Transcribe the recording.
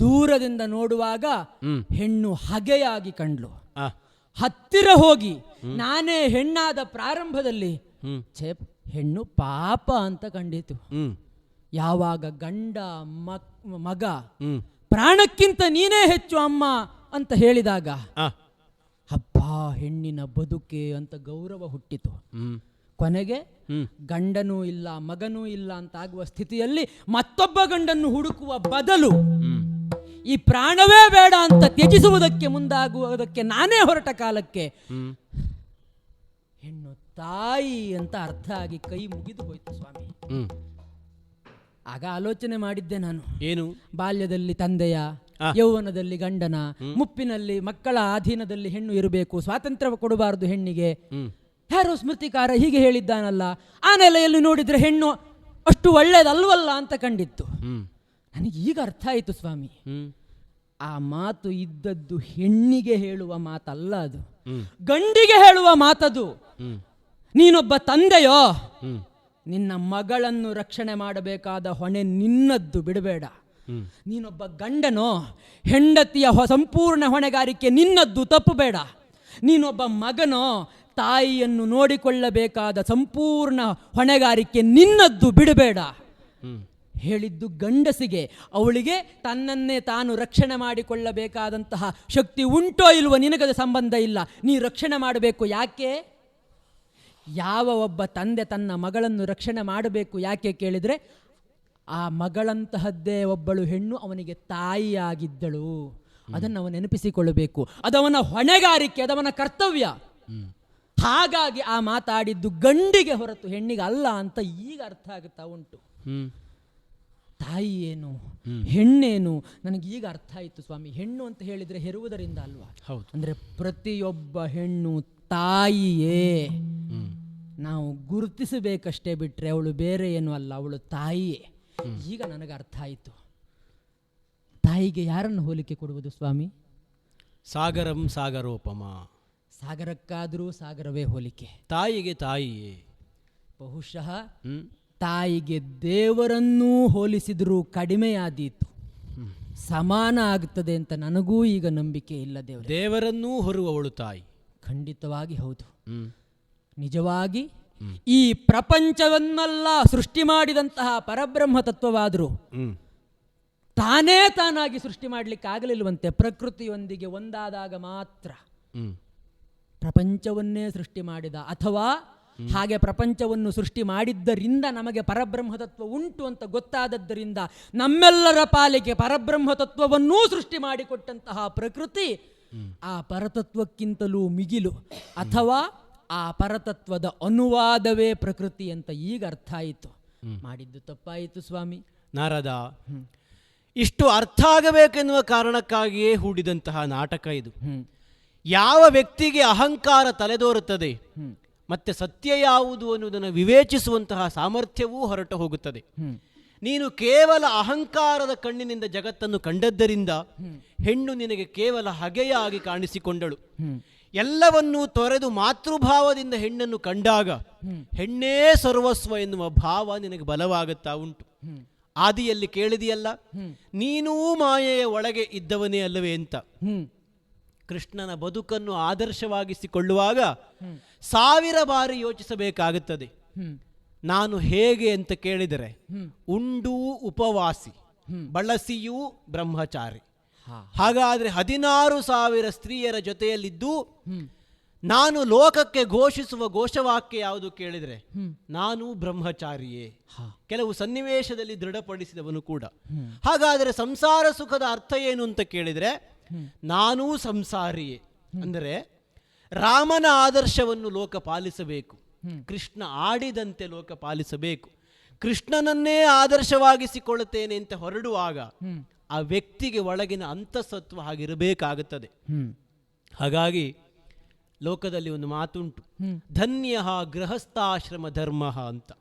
ದೂರದಿಂದ ನೋಡುವಾಗ. ಹೆಣ್ಣು ಹಗೆಯಾಗಿ ಕಂಡ್ಲು. ಹತ್ತಿರ ಹೋಗಿ ನಾನೇ ಹೆಣ್ಣಾದ ಪ್ರಾರಂಭದಲ್ಲಿ ಹೆಣ್ಣು ಪಾಪ ಅಂತ ಕಂಡಿತು. ಯಾವಾಗ ಗಂಡ ಮಗ ಪ್ರಾಣಕ್ಕಿಂತ ನೀನೇ ಹೆಚ್ಚು ಅಮ್ಮ ಅಂತ ಹೇಳಿದಾಗ ಹಬ್ಬ ಹೆಣ್ಣಿನ ಬದುಕೆ ಅಂತ ಗೌರವ ಹುಟ್ಟಿತು. ಕೊನೆಗೆ ಗಂಡನೂ ಇಲ್ಲ ಮಗನೂ ಇಲ್ಲ ಅಂತ ಆಗುವ ಸ್ಥಿತಿಯಲ್ಲಿ ಮತ್ತೊಬ್ಬ ಗಂಡನ್ನು ಹುಡುಕುವ ಬದಲು ಈ ಪ್ರಾಣವೇ ಬೇಡ ಅಂತ ತ್ಯಜಿಸುವುದಕ್ಕೆ ಮುಂದಾಗುವುದಕ್ಕೆ ನಾನೇ ಹೊರಟ ಕಾಲಕ್ಕೆ ಹೆಣ್ಣು ತಾಯಿ ಅಂತ ಅರ್ಥ ಆಗಿ ಕೈ ಮುಗಿದು ಹೋಯ್ತು ಸ್ವಾಮಿ. ಆಗ ಆಲೋಚನೆ ಮಾಡಿದ್ದೆ ನಾನು. ಏನು? ಬಾಲ್ಯದಲ್ಲಿ ತಂದೆಯ. ಯೌವನದಲ್ಲಿ ಗಂಡನ ಮುಪ್ಪಿನಲ್ಲಿ ಮಕ್ಕಳ ಅಧೀನದಲ್ಲಿ ಹೆಣ್ಣು ಇರಬೇಕು ಸ್ವಾತಂತ್ರ್ಯ ಕೊಡಬಾರದು ಹೆಣ್ಣಿಗೆ. ಯಾರು ಸ್ಮೃತಿಕಾರ ಹೀಗೆ ಹೇಳಿದ್ದಾನಲ್ಲ ಆ ನೆಲೆಯಲ್ಲಿ ನೋಡಿದ್ರೆ ಹೆಣ್ಣು ಅಷ್ಟು ಒಳ್ಳೇದಲ್ವಲ್ಲ ಅಂತ ಕಂಡಿತ್ತು. ನನಗೆ ಈಗ ಅರ್ಥ ಆಯಿತು ಸ್ವಾಮಿ. ಆ ಮಾತು ಇದ್ದದ್ದು ಹೆಣ್ಣಿಗೆ ಹೇಳುವ ಮಾತಲ್ಲ ಅದು. ಗಂಡಿಗೆ ಹೇಳುವ ಮಾತದು. ನೀನೊಬ್ಬ ತಂದೆಯೋ? ನಿನ್ನ ಮಗಳನ್ನು ರಕ್ಷಣೆ ಮಾಡಬೇಕಾದ ಹೊಣೆ ನಿನ್ನದ್ದು ಬಿಡಬೇಡ. ನೀನೊಬ್ಬ ಗಂಡನೋ? ಹೆಂಡತಿಯ ಹೊ- ಸಂಪೂರ್ಣ ಹೊಣೆಗಾರಿಕೆ ನಿನ್ನದ್ದು ತಪ್ಪು ಬೇಡ ನೀನೊಬ್ಬ ಮಗನೋ? ತಾಯಿಯನ್ನು ನೋಡಿಕೊಳ್ಳಬೇಕಾದ ಸಂಪೂರ್ಣ ಹೊಣೆಗಾರಿಕೆ ನಿನ್ನದ್ದು ಬಿಡಬೇಡ. ಹೇಳಿದ್ದು ಗಂಡಸಿಗೆ. ಅವಳಿಗೆ ತನ್ನನ್ನೇ ತಾನು ರಕ್ಷಣೆ ಮಾಡಿಕೊಳ್ಳಬೇಕಾದಂತಹ ಶಕ್ತಿ ಉಂಟೋ ಇಲ್ವೋ ನಿನಗದ ಸಂಬಂಧ ಇಲ್ಲ. ನೀ ರಕ್ಷಣೆ ಮಾಡಬೇಕು ಯಾಕೆ? ಯಾವ ಒಬ್ಬ ತಂದೆ ತನ್ನ ಮಗಳನ್ನು ರಕ್ಷಣೆ ಮಾಡಬೇಕು ಯಾಕೆ ಕೇಳಿದರೆ ಆ ಮಗಳಂತಹದ್ದೇ ಒಬ್ಬಳು ಹೆಣ್ಣು ಅವನಿಗೆ ತಾಯಿಯಾಗಿದ್ದಳು. ಅದನ್ನು ಅವನು ನೆನಪಿಸಿಕೊಳ್ಳಬೇಕು. ಅದವನ ಹೊಣೆಗಾರಿಕೆ ಅದವನ ಕರ್ತವ್ಯ. ಹಾಗಾಗಿ ಆ ಮಾತಾಡಿದ್ದು ಗಂಡಿಗೆ ಹೊರತು ಹೆಣ್ಣಿಗೆ ಅಲ್ಲ ಅಂತ ಈಗ ಅರ್ಥ ಆಗುತ್ತಾ ಉಂಟು. ತಾಯಿ ಏನು ಹೆಣ್ಣೇನು? ನನಗೆ ಈಗ ಅರ್ಥ ಆಯಿತು ಸ್ವಾಮಿ. ಹೆಣ್ಣು ಅಂತ ಹೇಳಿದರೆ ಹೆರುವುದರಿಂದ ಅಲ್ವಾ? ಹೌದು. ಅಂದರೆ ಪ್ರತಿಯೊಬ್ಬ ಹೆಣ್ಣು ತಾಯಿಯೇ ನಾವು ಗುರುತಿಸಬೇಕಷ್ಟೇ ಬಿಟ್ಟರೆ ಅವಳು ಬೇರೆ ಏನು ಅಲ್ಲ ಅವಳು ತಾಯಿಯೇ. ಈಗ ನನಗೆ ಅರ್ಥ ಆಯಿತು. ತಾಯಿಗೆ ಯಾರನ್ನು ಹೋಲಿಕೆ ಕೊಡುವುದು ಸ್ವಾಮಿ? ಸಾಗರಂ ಸಾಗರೋಪಮ. ಸಾಗರಕ್ಕಾದರೂ ಸಾಗರವೇ ಹೋಲಿಕೆ. ತಾಯಿಗೆ ತಾಯಿಯೇ. ಬಹುಶಃ ತಾಯಿಗೆ ದೇವರನ್ನೂ ಹೋಲಿಸಿದರೂ ಕಡಿಮೆಯಾದೀತು. ಸಮಾನ ಆಗ್ತದೆ ಅಂತ ನನಗೂ ಈಗ ನಂಬಿಕೆ ಇಲ್ಲ ದೇವರು. ದೇವರನ್ನೂ ಹೊರುವವಳು ತಾಯಿ. ಖಂಡಿತವಾಗಿ ಹೌದು. ನಿಜವಾಗಿ ಈ ಪ್ರಪಂಚವನ್ನೆಲ್ಲ ಸೃಷ್ಟಿ ಮಾಡಿದಂತಹ ಪರಬ್ರಹ್ಮ ತತ್ವವಾದರೂ ತಾನೇ ತಾನಾಗಿ ಸೃಷ್ಟಿ ಮಾಡಲಿಕ್ಕೆ ಆಗಲಿಲ್ಲವಂತೆ ಪ್ರಕೃತಿಯೊಂದಿಗೆ ಒಂದಾದಾಗ ಮಾತ್ರ ಪ್ರಪಂಚವನ್ನೇ ಸೃಷ್ಟಿ ಮಾಡಿದ ಅಥವಾ ಹಾಗೆ ಪ್ರಪಂಚವನ್ನು ಸೃಷ್ಟಿ ಮಾಡಿದ್ದರಿಂದ ನಮಗೆ ಪರಬ್ರಹ್ಮ ತತ್ವ ಉಂಟು ಅಂತ ಗೊತ್ತಾದದ್ದರಿಂದ ನಮ್ಮೆಲ್ಲರ ಪಾಲಿಗೆ ಪರಬ್ರಹ್ಮ ತತ್ವವನ್ನೂ ಸೃಷ್ಟಿ ಮಾಡಿಕೊಟ್ಟಂತಹ ಪ್ರಕೃತಿ ಆ ಪರತತ್ವಕ್ಕಿಂತಲೂ ಮಿಗಿಲು. ಅಥವಾ ಆ ಪರತತ್ವದ ಅನುವಾದವೇ ಪ್ರಕೃತಿ ಅಂತ ಈಗ ಅರ್ಥ ಆಯಿತು. ಮಾಡಿದ್ದು ತಪ್ಪಾಯಿತು ಸ್ವಾಮಿ. ನಾರದ ಇಷ್ಟು ಅರ್ಥ ಆಗಬೇಕೆನ್ನುವ ಕಾರಣಕ್ಕಾಗಿಯೇ ಹೂಡಿದಂತಹ ನಾಟಕ ಇದು. ಹ್ಮ್. ಯಾವ ವ್ಯಕ್ತಿಗೆ ಅಹಂಕಾರ ತಲೆದೋರುತ್ತದೆ? ಹ್ಮ್. ಮತ್ತೆ ಸತ್ಯ ಯಾವುದು ಅನ್ನುವುದನ್ನು ವಿವೇಚಿಸುವಂತಹ ಸಾಮರ್ಥ್ಯವೂ ಹೊರಟು ಹೋಗುತ್ತದೆ. ನೀನು ಕೇವಲ ಅಹಂಕಾರದ ಕಣ್ಣಿನಿಂದ ಜಗತ್ತನ್ನು ಕಂಡದ್ದರಿಂದ ಹೆಣ್ಣು ನಿನಗೆ ಕೇವಲ ಹಗೆಯಾಗಿ ಕಾಣಿಸಿಕೊಂಡಳು. ಎಲ್ಲವನ್ನೂ ತೊರೆದು ಮಾತೃಭಾವದಿಂದ ಹೆಣ್ಣನ್ನು ಕಂಡಾಗ ಹೆಣ್ಣೇ ಸರ್ವಸ್ವ ಎನ್ನುವ ಭಾವ ನಿನಗೆ ಬಲವಾಗುತ್ತಾ ಉಂಟು. ಆದಿಯಲ್ಲಿ ಕೇಳಿದೆಯಲ್ಲ? ನೀನೂ ಮಾಯೆಯ ಒಳಗೆ ಇದ್ದವನೇ ಅಲ್ಲವೇ ಅಂತ. ಕೃಷ್ಣನ ಬದುಕನ್ನು ಆದರ್ಶವಾಗಿಸಿಕೊಳ್ಳುವಾಗ ಸಾವಿರ ಬಾರಿ ಯೋಚಿಸಬೇಕಾಗುತ್ತದೆ. ನಾನು ಹೇಗೆ ಅಂತ ಕೇಳಿದರೆ. ಉಂಡೂ ಉಪವಾಸಿ ಬಳಸಿಯೂ ಬ್ರಹ್ಮಚಾರಿ. ಹಾಗಾದ್ರೆ ಹದಿನಾರು ಸಾವಿರ ಸ್ತ್ರೀಯರ ಜೊತೆಯಲ್ಲಿದ್ದು ನಾನು ಲೋಕಕ್ಕೆ ಘೋಷಿಸುವ ಘೋಷವಾಕ್ಯ ಯಾವುದು ಕೇಳಿದರೆ ನಾನು ಬ್ರಹ್ಮಚಾರಿಯೇ. ಕೆಲವು ಸನ್ನಿವೇಶದಲ್ಲಿ ದೃಢಪಡಿಸಿದವನು ಕೂಡ. ಹಾಗಾದರೆ ಸಂಸಾರ ಸುಖದ ಅರ್ಥ ಏನು ಅಂತ ಕೇಳಿದರೆ ನಾನೂ ಸಂಸಾರಿಯೇ ಅಂದರೆ ರಾಮನ ಆದರ್ಶವನ್ನು ಲೋಕ ಪಾಲಿಸಬೇಕು. ಕೃಷ್ಣ ಆಡಿದಂತೆ ಲೋಕ ಪಾಲಿಸಬೇಕು. ಕೃಷ್ಣನನ್ನೇ ಆದರ್ಶವಾಗಿಸಿಕೊಳ್ಳುತ್ತೇನೆ ಅಂತ ಹೊರಡುವಾಗ ಆ ವ್ಯಕ್ತಿಗೆ ಒಳಗಿನ ಅಂತಸತ್ವ ಹಾಗಿರಬೇಕಾಗುತ್ತದೆ. ಹಾಗಾಗಿ ಲೋಕದಲ್ಲಿ ಒಂದು ಮಾತುಂಟು. ಧನ್ಯ ಗೃಹಸ್ಥಾಶ್ರಮ ಧರ್ಮ ಅಂತ.